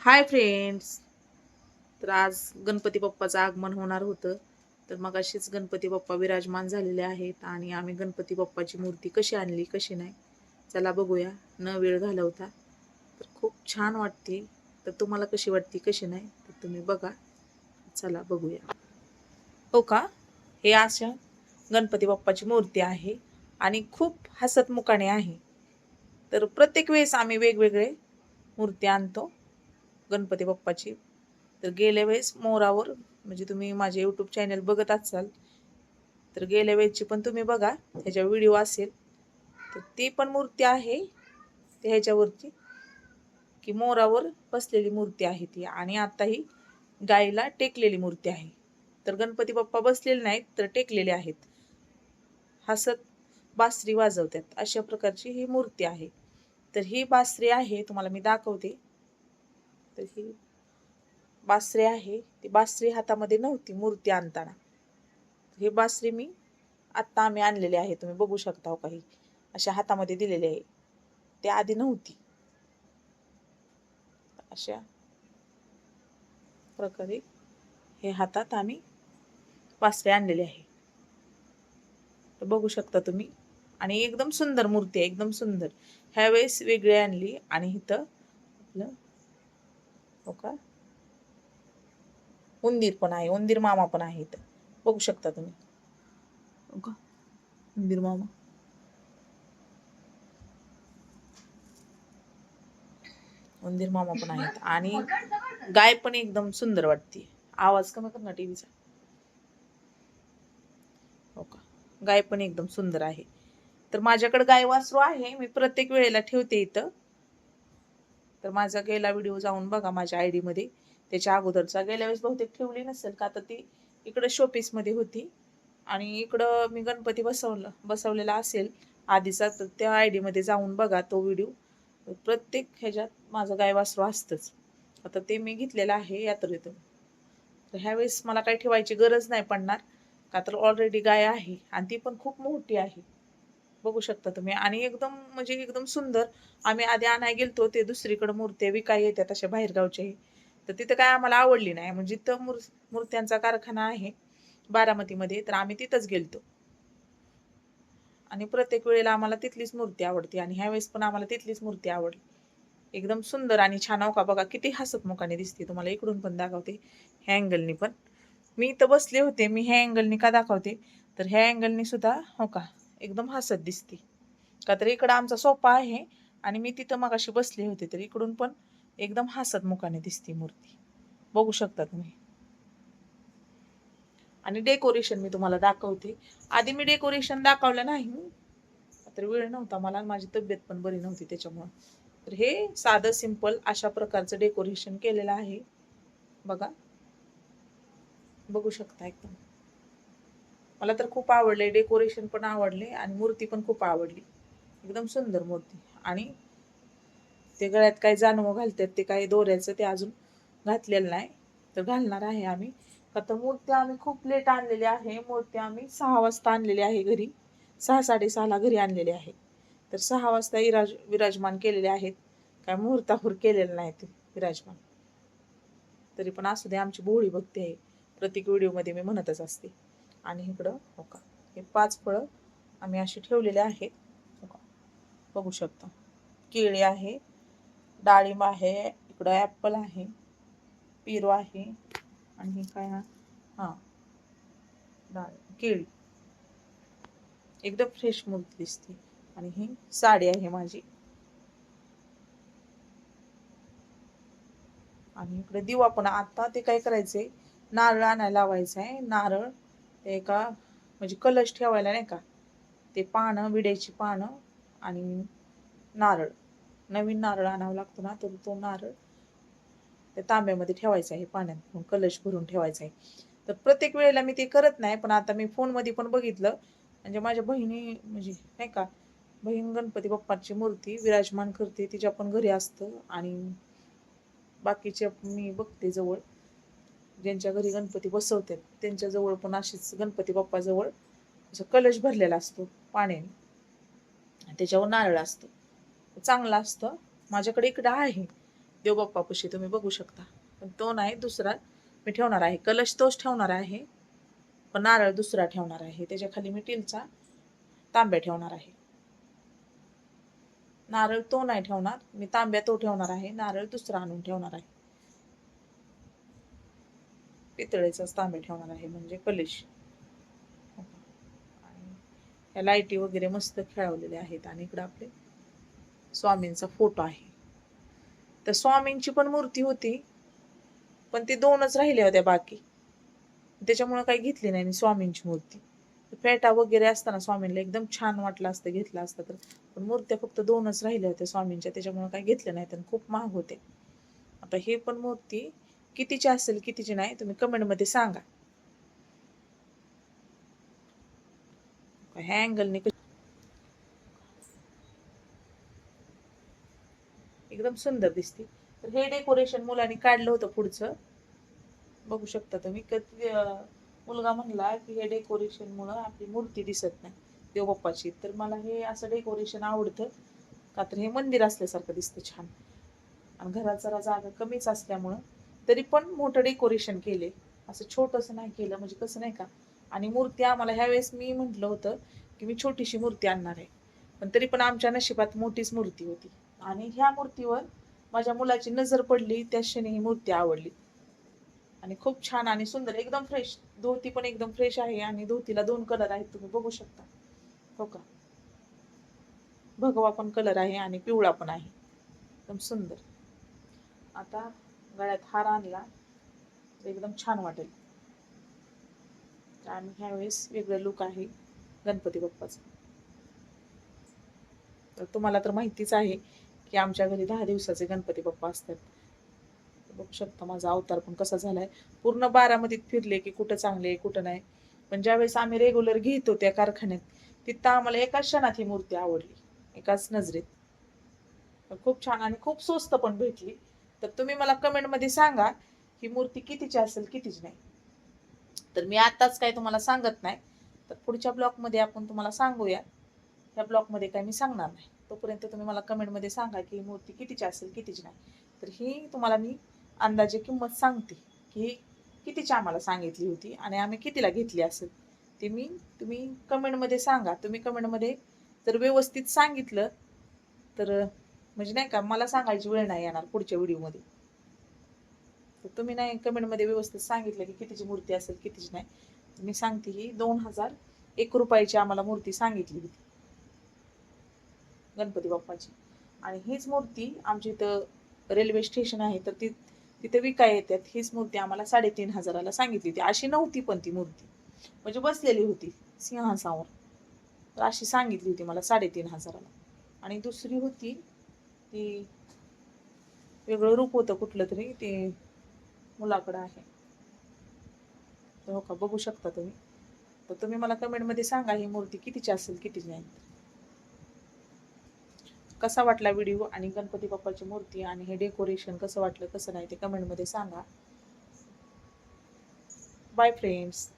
Hi friends तर आज गणपती बाप्पाचं आगमन होणार होतं. तर मग अशीच गणपती बाप्पा विराजमान झालेले आहेत आणि आम्ही गणपती बाप्पाची मूर्ती कशी आणली कशी नाही चला बघूया. न वेळ घालवता. तर खूप छान वाटते. तर तुम्हाला कशी वाटते कशी नाही तर तुम्ही बघा. चला बघूया. हो का? हे अशा गणपती बाप्पाची मूर्ती आहे आणि खूप हसतमुखाने आहे. तर प्रत्येक वेळेस आम्ही वेगवेगळे मूर्ती आणतो. गणपती बाप्पाची. तर गेल्या वेळेस मोरावर म्हणजे तुम्ही माझे यूट्यूब चॅनल बघत असाल तर गेल्या वेळेची पण तुम्ही बघा ह्याच्या व्हिडिओ असेल. तर ती पण मूर्ती आहे ते ह्याच्यावरची की मोरावर बसलेली मूर्ती आहे ती आणि आता ही गायीला टेकलेली मूर्ती आहे. तर गणपती बाप्पा बसलेले नाहीत तर टेकलेले आहेत. हसत बासरी वाजवतात अशा प्रकारची ही मूर्ती आहे. तर ही बासरी आहे तुम्हाला मी दाखवते. तर ही बासरी आहे. ती बासरी हातामध्ये नव्हती मूर्ती आणताना. हे बासरी मी आत्ता आम्ही आणलेले आहे. तुम्ही बघू शकता हो काही. अशा हातामध्ये दिलेले आहे. ते आधी नव्हती. अशा प्रकारे हे हातात आम्ही बासरी आणलेले आहे. तर बघू शकता तुम्ही. आणि एकदम सुंदर मूर्ती आहे. एकदम सुंदर. ह्यावेळेस वेगळी आणली आणि इथं आपलं हो का? उंदीर पण आहे उंदीर मामा पण आहे इथं बघू शकता तुम्ही. हो का? उंदीर मामा. उंदीर मामा पण आहेत. आणि गाय पण एकदम सुंदर वाटते. आवाज कमी कर ना टीव्हीचा. हो का? गाय पण एकदम सुंदर आहे. तर माझ्याकडे गाय वासरू आहे. मी प्रत्येक वेळेला ठेवते इथं. तर माझा गेला व्हिडिओ जाऊन बघा माझ्या आय डीमध्ये त्याच्या अगोदरचा गेल्या वेळेस बहुतेक ठेवली नसेल का तर ती इकडं शोपीसमध्ये होती. आणि इकडं मी गणपती बसवलं बसवलेला असेल. आधीचा तर त्या आय डीमध्ये जाऊन बघा तो व्हिडिओ प्रत्येक ह्याच्यात माझं गाय वासरू असतंच. आता ते मी घेतलेलं आहे यात्रेतून. तर ह्यावेळेस मला काही ठेवायची गरज नाही पडणार. का तर ऑलरेडी गाय आहे आणि ती पण खूप मोठी आहे. बघू शकता तुम्ही. आणि एकदम म्हणजे एकदम सुंदर. आम्ही आधी आणाय गेलतो ते दुसरीकडे मूर्त्या विकाय येतात अशा बाहेरगावचे. तर तिथं काय आम्हाला आवडली नाही. म्हणजे तिथं मूर मूर्त्यांचा कारखाना आहे बारामतीमध्ये. तर आम्ही तिथंच गेलतो. आणि प्रत्येक वेळेला आम्हाला तिथलीच मूर्ती आवडते. आणि ह्यावेळेस पण आम्हाला तिथलीच मूर्ती आवडली. एकदम सुंदर आणि छान हो का बघा. किती हसतमुखाने दिसते तुम्हाला. इकडून पण दाखवते. ह्या अँगलनी पण. मी इथं बसले होते. मी ह्या अँगलनी का दाखवते? तर ह्या अँगलनी सुद्धा हो का? एकदम हसत दिसते. का तर इकडं आमचा सोपा आहे आणि मी तिथं मग अशी बसली होते तर इकडून पण एकदम हसत मुखाने दिसते मूर्ती. बघू शकता तुम्ही. आणि डेकोरेशन मी तुम्हाला दाखवते. आधी मी डेकोरेशन दाखवलं नाही. तर वेळ नव्हता मला आणि माझी तब्येत पण बरी नव्हती त्याच्यामुळं. तर हे साधं सिंपल अशा प्रकारचं डेकोरेशन केलेलं आहे. बघा. बघू शकता एकदम. मला तर खूप आवडले डेकोरेशन पण आवडले आणि मूर्ती पण खूप आवडली. एकदम सुंदर मूर्ती. आणि ते गळ्यात काही जानवं घालतात ते काही दोऱ्याचं ते अजून घातलेलं नाही. तर घालणार आहे आम्ही. का तर मूर्ती आम्ही खूप लेट आणलेली आहे. मूर्ती आम्ही सहा वाजता आणलेली आहे घरी. सहा साडेसहाला घरी आणलेली आहे. तर सहा वाजता विराज विराजमान केलेले आहेत. काय मुहूर्ताहूर केलेलं नाही ते विराजमान. तरी पण असू दे आमची भोळी भक्ती आहे. प्रत्येक व्हिडिओमध्ये मी म्हणतच असते. आणि इकडं हो का? हे पाच फळं आम्ही अशी ठेवलेले आहेत. हो बघू शकता. केळी आहे डाळिंब आहे इकडं ॲपल आहे पेरू आहे आणि हे काय हां. डाळ केळी. एकदम फ्रेश मूर्ती दिसते. आणि ही साडी आहे माझी. आणि इकडे दिवा पण आता ते काय करायचंय? नारळ आणायला लावायचं आहे नारळ ते एका म्हणजे कलश ठेवायला नाही का? ते पानं विड्याची पानं आणि नारळ. नवीन नारळ आणावं लागतो ना तर तो नारळ त्या तांब्यामध्ये ठेवायचा आहे पाण्यात कलश भरून ठेवायचा आहे. तर प्रत्येक वेळेला मी ते करत नाही पण आता मी फोनमध्ये पण बघितलं. म्हणजे माझ्या बहिणी म्हणजे नाही का बहीण गणपती बाप्पाची मूर्ती विराजमान करते तिच्या पण घरी असतं आणि बाकीच्या मी बघते जवळ. ज्यांच्या घरी गणपती बसवतात त्यांच्याजवळ पण अशीच गणपती बाप्पाजवळ असं कलश भरलेला असतो पाण्याने. त्याच्यावर नारळ असतो. चांगलं असतं. माझ्याकडे इकडं आहे. देवबाप्पापाशी तुम्ही बघू शकता. पण तो नाही दुसरा मी ठेवणार आहे. कलश तोच ठेवणार आहे. पण नारळ दुसरा ठेवणार आहे. त्याच्याखाली मी टीलचा तांब्या ठेवणार आहे. नारळ तो नाही ठेवणार. मी तांब्या तो ठेवणार आहे. नारळ दुसरा आणून ठेवणार आहे. पितळेचाच तांबे ठेवणार आहे म्हणजे कलश. आणि या लाईटी वगैरे मस्त खेळवलेल्या आहेत आणि इकडं आपले स्वामींचा फोटो आहे. तर स्वामींची पण मूर्ती होती पण ती दोनच राहिल्या होत्या बाकी. त्याच्यामुळं काही घेतली नाही मी स्वामींची मूर्ती. फेटा वगैरे असताना स्वामींना एकदम छान वाटलं असतं घेतलं असतं तर. पण मूर्त्या फक्त दोनच राहिल्या होत्या स्वामींच्या त्याच्यामुळे काही घेतलं नाही तर खूप महाग होते. आता हे पण मूर्ती कितीची असेल कितीची नाही तुम्ही कमेंटमध्ये सांगा. ह्या अँगलने एकदम सुंदर दिसते. तर हे डेकोरेशन मुलांनी काढलं होतं पुढचं. बघू शकता तुम्ही कधी मुलगा म्हणला की हे डेकोरेशन मुळे आपली मूर्ती दिसत नाही देवबाप्पाची तर मला हे असं डेकोरेशन आवडतं. का तर हे मंदिर असल्यासारखं दिसतं छान. आणि घरात जरा जागा कमीच असल्यामुळं तरी पण मोठं डेकोरेशन केले. असं छोटंसं नाही केलं म्हणजे कसं नाही का? आणि मूर्ती आम्हाला ह्यावेळेस मी म्हटलं होतं की मी छोटीशी मूर्ती आणणार आहे. पण तरी पण आमच्या नशिबात मोठीच मूर्ती होती. आणि ह्या मूर्तीवर माझ्या मुलाची नजर पडली त्या क्षणी ही मूर्ती आवडली. आणि खूप छान आणि सुंदर एकदम फ्रेश धोती पण एकदम फ्रेश आहे आणि धोतीला दोन कलर आहेत तुम्ही बघू शकता. हो का? भगवा पण कलर आहे आणि पिवळा पण आहे. एकदम सुंदर. आता गळ्यात हार आणला तर एकदम छान वाटेल. आणि ह्यावेळेस वेगळं लुक आहे गणपती बाप्पाचं. तर तुम्हाला तर माहितीच आहे की आमच्या घरी दहा दिवसाचे गणपती बाप्पा असतात. बघू शकता माझा अवतार पण कसा झालाय. पूर्ण बारामतीत फिरले की कुठं चांगले आहे कुठं नाही. पण ज्यावेळेस आम्ही रेग्युलर घेतो त्या कारखान्यात तिथं आम्हाला एकाच क्षणात ही मूर्ती आवडली एकाच नजरेत. तर खूप छान आणि खूप स्वस्त पण भेटली. तर तुम्ही मला कमेंटमध्ये सांगा ही मूर्ती कितीची असेल कितीची नाही. तर मी आत्ताच काय तुम्हाला सांगत नाही. तर पुढच्या ब्लॉकमध्ये आपण तुम्हाला सांगूया. ह्या ब्लॉकमध्ये काय मी सांगणार नाही. तोपर्यंत तुम्ही मला कमेंटमध्ये सांगा की ही मूर्ती कितीची असेल कितीची नाही. तर ही तुम्हाला मी अंदाजे किंमत सांगते की कितीची आम्हाला सांगितली होती आणि आम्ही कितीला घेतली असेल. ते मी तुम्ही कमेंटमध्ये सांगा. तुम्ही कमेंटमध्ये जर व्यवस्थित सांगितलं तर म्हणजे नाही का मला सांगायची वेळ नाही येणार पुढच्या व्हिडिओमध्ये. तर तुम्ही नाही कमेंटमध्ये व्यवस्थित सांगितलं की कितीची मूर्ती असेल कितीची नाही. मी सांगते ही दोन हजार एक रुपयाची आम्हाला मूर्ती सांगितली होती. गणपती बाप्पाची. आणि हीच मूर्ती आमच्या इथं रेल्वे स्टेशन आहे तर ती तिथे विकाय येतात हीच मूर्ती आम्हाला साडेतीन हजाराला सांगितली होती. अशी नव्हती पण ती मूर्ती. म्हणजे बसलेली होती सिंहासावर तर अशी सांगितली होती मला साडेतीन हजाराला. आणि दुसरी होती ती वेगळं रूप होतं कुठलं तरी ते मुलाकडं आहे. तर हो का बघू शकता तुम्ही. तर तुम्ही मला कमेंटमध्ये सांगा ही मूर्ती कितीची असेल कितीची नाही. कसा वाटला व्हिडिओ आणि गणपती बाप्पाची मूर्ती आणि हे डेकोरेशन कसं वाटलं कसं नाही ते कमेंटमध्ये सांगा. Bye friends